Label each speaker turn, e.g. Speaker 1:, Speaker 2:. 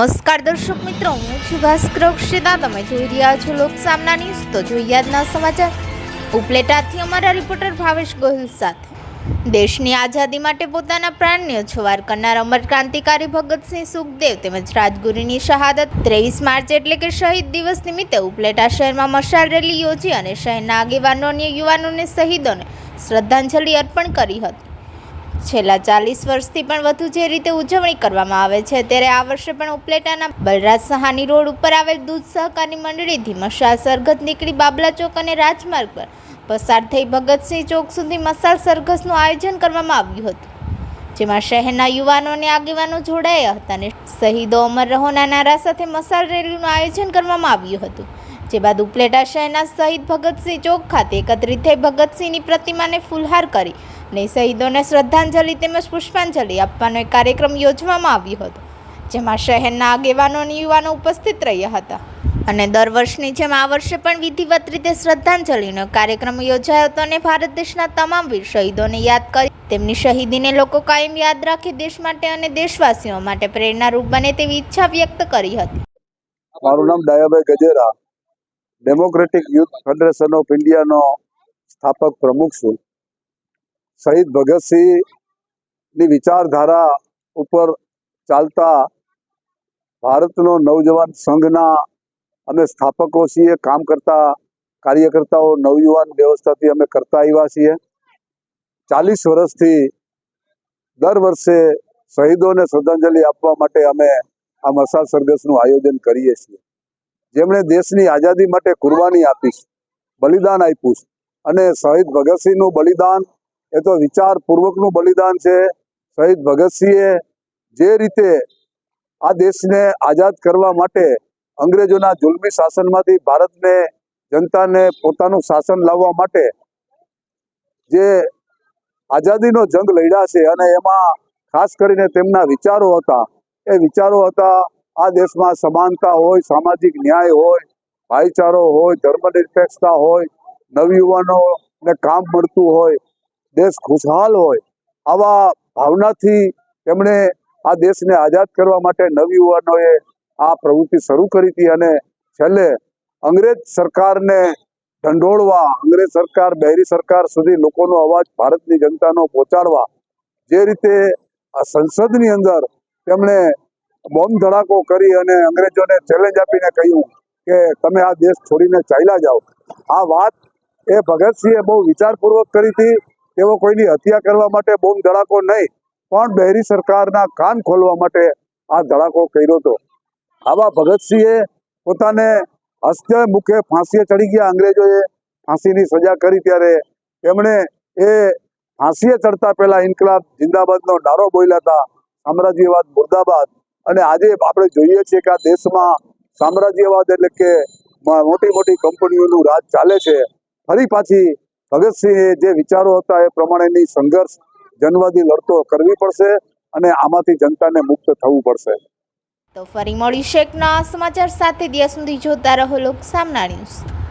Speaker 1: નમસ્કાર દર્શક મિત્રો, હું છું ભાસ્કર અક્ષિતા. તમે જોઈ રહ્યા છો લોકસામના ન્યૂઝ. તો જોઈએ આજના સમાચાર. ઉપલેટાથી અમારા રિપોર્ટર ભાવેશ ગોહિલ સાથે. દેશની આઝાદી માટે પોતાના પ્રાણ છવાર કરનાર અમર ક્રાંતિકારી ભગતસિંહ સુખદેવ તેમજ રાજગુરુની શહાદત ત્રેવીસ માર્ચ એટલે કે શહીદ દિવસ નિમિત્તે ઉપલેટા શહેરમાં મશાલ રેલી યોજી અને શહેરના આગેવાનો અને યુવાનોને, શહીદોને શ્રદ્ધાંજલિ અર્પણ કરી હતી. છેલ્લા ચાલીસ વર્ષથી પણ વધુ જે રીતે ઉજવણી કરવામાં આવે છે, ત્યારે આ વર્ષે પણ ઉપલેટાના બલરાજ સહાની રોડ ઉપર આવેલ દૂધ સહકારી મંડળીથી મશાલ સરગત નીકળી બાબલા ચોક અને રાજમાર્ગ પર પસાર થઈ ભગતસિંહ ચોક સુધી મસાલ સરઘસનું આયોજન કરવામાં આવ્યું હતું. જેમાં શહેરના યુવાનો અને આગેવાનો જોડાયા હતા અને શહીદો અમર રહોના નારા સાથે મસાલ રેલીનું આયોજન કરવામાં આવ્યું હતું. જે બાદ ઉપલેટા શહેરના શહીદ ભગતસિંહ ચોક ખાતે એકત્રિત થઈ ભગતસિંહની પ્રતિમાને ફુલહાર કરી અને શહીદોને શ્રદ્ધાંજલિ તેમજ પુષ્પાંજલિ આપવાનો એક કાર્યક્રમ યોજવામાં આવ્યો હતો, જેમાં શહેરના આગેવાનો અને યુવાનો ઉપસ્થિત રહ્યા હતા. અને દર વર્ષની જેમ આ વર્ષે પણ વિધિવત રીતે શ્રદ્ધાંજલિનો કાર્યક્રમ યોજાયો હતો અને ભારત દેશના તમામ વીર શહીદોને યાદ કરી તેમની શહીદીને લોકો કાયમ યાદ રાખે દેશ માટે અને દેશવાસીઓ માટે પ્રેરણારૂપ બને તેવી ઈચ્છા વ્યક્ત કરી હતી.
Speaker 2: મારું નામ Dayabhai Gajera democratic youth federation of ઇન્ડિયાનો સ્થાપક પ્રમુખ છું. શહીદ ભગતસિંહની વિચારધારા ઉપર ચાલતા ભારતનો નવજવાન સંઘના અમે સ્થાપકો છીએ, કામ કરતા કાર્યકર્તાઓ, નવયુવાન વ્યવસ્થાથી અમે કરતા આવ્યા છીએ ચાલીસ વર્ષથી દર વર્ષે શહીદોને શ્રદ્ધાંજલિ આપવા માટે અમે આ મસાલ સરઘસનું આયોજન કરીએ છીએ જેમણે દેશની આઝાદી માટે કુરબાની આપી બલિદાન આપ્યું છે. અને શહીદ ભગતસિંહનું બલિદાન એ તો વિચાર પૂર્વકનું બલિદાન છે. શહીદ ભગતસિંહે જે રીતે આ દેશને આઝાદ કરવા માટે અંગ્રેજોના જુલમી શાસનમાંથી ભારતને, જનતાને પોતાનું શાસન લાવવા માટે જે આઝાદીનો જંગ લડ્યા છે અને એમાં ખાસ કરીને તેમના વિચારો હતા, એ વિચારો હતા આ દેશમાં સમાનતા હોય, સામાજિક ન્યાય હોય, ભાઈચારો હોય, ધર્મનિરપેક્ષતા હોય, નવયુવાનોને કામ મળતું હોય દેશ ખુશહાલ હોય, આવા ભાવનાથી તેમણે આ દેશને આઝાદ કરવા માટે નવયુવાનોએ આ પ્રવૃત્તિ શરૂ કરી હતી અને છેલ્લે અંગ્રેજ સરકારને ઢંઢોળવા, અંગ્રેજ સરકાર, બહેરી સરકાર સુધી લોકોનો અવાજ ભારતની જનતાનો પહોંચાડવા, જે રીતે સંસદની અંદર તેમણે બોમ્બ ધડાકો કરી અને અંગ્રેજોને ચેલેન્જ આપીને કહ્યું કે તમે આ દેશ છોડીને ચાલ્યા જાઓ. આ વાત એ ભગતસિંહે બહુ વિચારપૂર્વક કરી હતી. તેઓ કોઈની હત્યા કરવા માટે બોમ્બ ધડાકો નહીં, પણ બહેરી સરકારના કાન ખોલવા માટે આ ધડાકો કર્યો હતો. આવા ભગતસિંહે પોતાને હસ્તે મુખે ફાંસીએ ચડી ગયા. અંગ્રેજોએ ફાંસીની સજા કરી ત્યારે તેમણે એ ફાંસીએ ચડતા પહેલા ઇન્કલાબ જિંદાબાદનો નારો બોલ્યા હતા. સામ્રાજ્યવાદ મુર્દાબાદ. અને આજે આપણે જોઈએ છીએ કે આ દેશમાં સામ્રાજ્યવાદ એટલે કે મોટી મોટી કંપનીઓનું રાજ ચાલે છે. ફરી પાછી ભગતસિંહે જે વિચારો હતા એ પ્રમાણેની સંઘર્ષ જનવાદી લડતો કરવી પડશે અને આમાંથી જનતાને મુક્ત થવું પડશે.
Speaker 1: તો ફરી મળીશું એક નવા સમાચાર સાથે. ત્યાં સુધી જોતા રહો લોક સામના ન્યૂઝ.